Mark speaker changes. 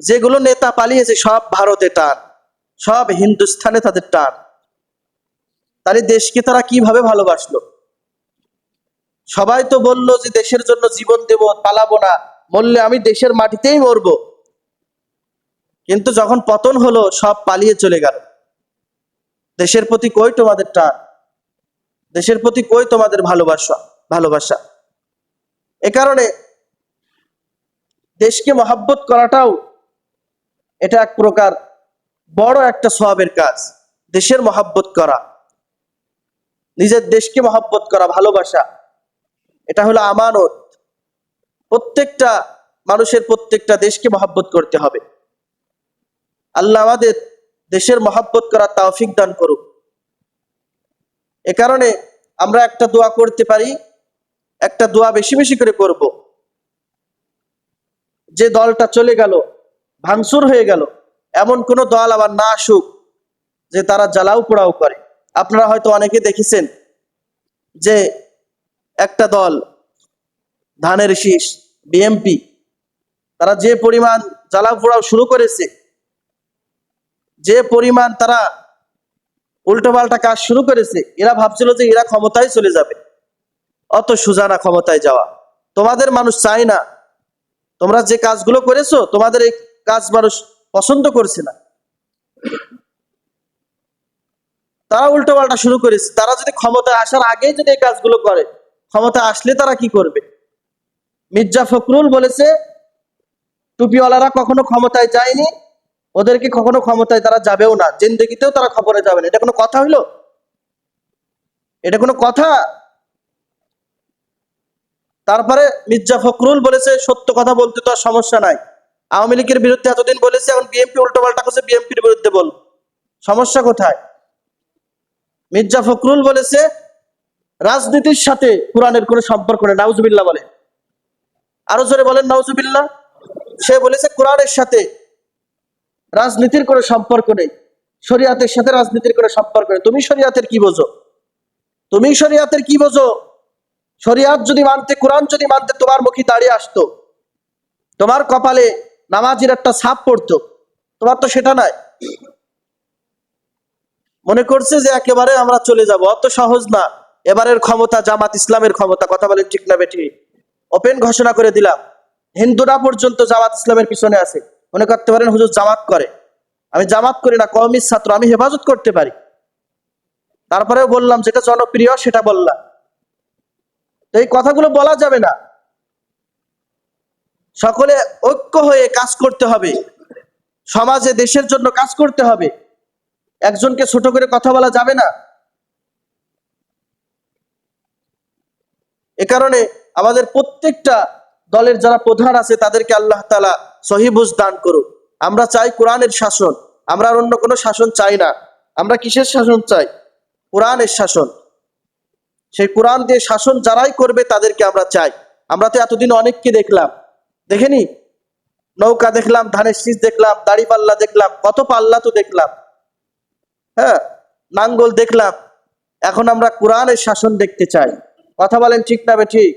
Speaker 1: যেগুলো নেতা পালিয়েছে, সব ভারতে টান। সব হিন্দুস্থানে তাদের টান। তাহলে দেশকে তারা কীভাবে ভালোবাসলো? সবাই তো বলল যে দেশের জন্য জীবন দেব, পালাবো না। বললে, আমি দেশের মাটিতেই মরবো। কিন্তু যখন পতন হলো, সব পালিয়ে চলে গেল। দেশের প্রতি কই তোমাদের টান? দেশের প্রতি কই তোমাদের ভালোবাসা ভালোবাসা? এ কারণে দেশকে মহাব্বত করাটাও এটা এক প্রকার বড় একটা সওয়াবের কাজ, দেশের মহাব্বত করা, নিজের দেশকে মহাব্বত করা, ভালোবাসা। এটা হলো আমানত। প্রত্যেকটা মানুষের প্রত্যেকটা দেশকে মহাব্বত করতে হবে। আল্লাহ আমাদের দেশের মহাব্বত করার তাওফিক দান করুক। এ কারণে আমরা একটা দোয়া করতে পারি, একটা দোয়া বেশি বেশি করে করব। যে দলটা চলে গেল ভাঙচুর হয়ে গেল। এমন কোন দল আবার না আসুক যে তারা জ্বালাও পোড়াও করে। আপনারা হয়তো অনেকে দেখেছেন যে একটা দল, ধানের শীষ, বিএমপি, তারা যে পরিমাণ জ্বালাও পোড়াও শুরু করেছে, যে পরিমাণ তারা উল্টোপাল্টা কাজ শুরু করেছে, এরা ভাবছিল যে এরা ক্ষমতায় চলে যাবে। অত সুজানা ক্ষমতায় যাওয়া। তোমাদের মানুষ চায় না। তোমরা যে কাজগুলো করেছ, তোমাদের এই কাজ মানুষ পছন্দ করছে না। তারা উল্টো পাল্টা শুরু করেছে। তারা যদি ক্ষমতায় আসার আগেই যদি এই কাজগুলো করে ক্ষমতা আসলে তারা কি করবে? মির্জা ফখরুল বলেছে, টুপিওয়ালারা কখনো ক্ষমতায় যায়নি, ওদেরকে কখনো ক্ষমতায় তারা যাবেও না। জিন্দগিতেও তারা খবরে যাবে না। এটা কোনো কথা হইল? এটা কোনো কথা? তারপরে মির্জা ফখরুল বলেছে, সত্য কথা বলতে তো আর সমস্যা নাই। আওয়ামী লীগের বিরুদ্ধে এতদিন বলেছে, এখন বিএনপি উল্টো পাল্টা করছে, বিএনপির বিরুদ্ধে বল সমস্যা কোথায়? মির্জা ফখরুল বলেছে, রাজনীতির সাথে কোরআনের কোনো সম্পর্ক নেই, নাউজুবিল্লাহ বলে। আরও জোরে বলেন, নাউজুবিল্লাহ। সে বলেছে, কোরআনের সাথে রাজনীতির কোনো সম্পর্ক নেই, শরিয়াতের সাথে রাজনীতির কোনো সম্পর্ক নেই। তুমি শরিয়াতের কি বোঝো? তুমি শরিয়াতের কি বোঝো? শরিয়াত যদি মানতে, কোরআন যদি মানতে তোমার মুখে দাঁড়িয়ে আসতো, তোমার কপালে নামাজির একটা ছাপ পড়তো। তোমার তো সেটা নাই। মনে করছে যে একেবারে আমরা চলে যাব। অত সহজ না। এবারের ক্ষমতা, জামাত ইসলামের ক্ষমতা, কথা বলেন ঠিক না বেঠি ওপেন ঘোষণা করে দিলাম। হিন্দুরা পর্যন্ত জামাত ইসলামের পিছনে আছে। মনে করতে পারেন হুজুর জামাত করে। আমি জামাত করি না কমিস ছাত্র, আমি হেফাজত করতে পারি। তারপরেও বললাম, যেটা জনপ্রিয় সেটা বললাম। তো এই কথাগুলো বলা যাবে না। সকলে ঐক্য হয়ে কাজ করতে হবে। সমাজে, দেশের জন্য কাজ করতে হবে। একজনকে ছোট করে কথা বলা যাবে না। এ কারণে আমাদের প্রত্যেকটা দলের যারা প্রধান আছে, তাদেরকে আল্লাহ তালা সহিবুজ দান করুক। আমরা চাই কোরআনের শাসন। আমরা আর অন্য কোনো শাসন চাই না। আমরা কিসের শাসন চাই? কোরআনের শাসন। সেই কোরআন দিয়ে শাসন যারাই করবে, তাদেরকে আমরা চাই। আমরা তো এতদিন অনেককে দেখলাম। দেখেনি? নৌকা দেখলাম, ধানের শীষ দেখলাম, দাড়ি পাল্লা দেখলাম, কত পাল্লা তো দেখলাম। হ্যাঁ নাঙ্গল দেখলাম। এখন আমরা কোরআনের শাসন দেখতে চাই। কথা বলেন ঠিক না ঠিক?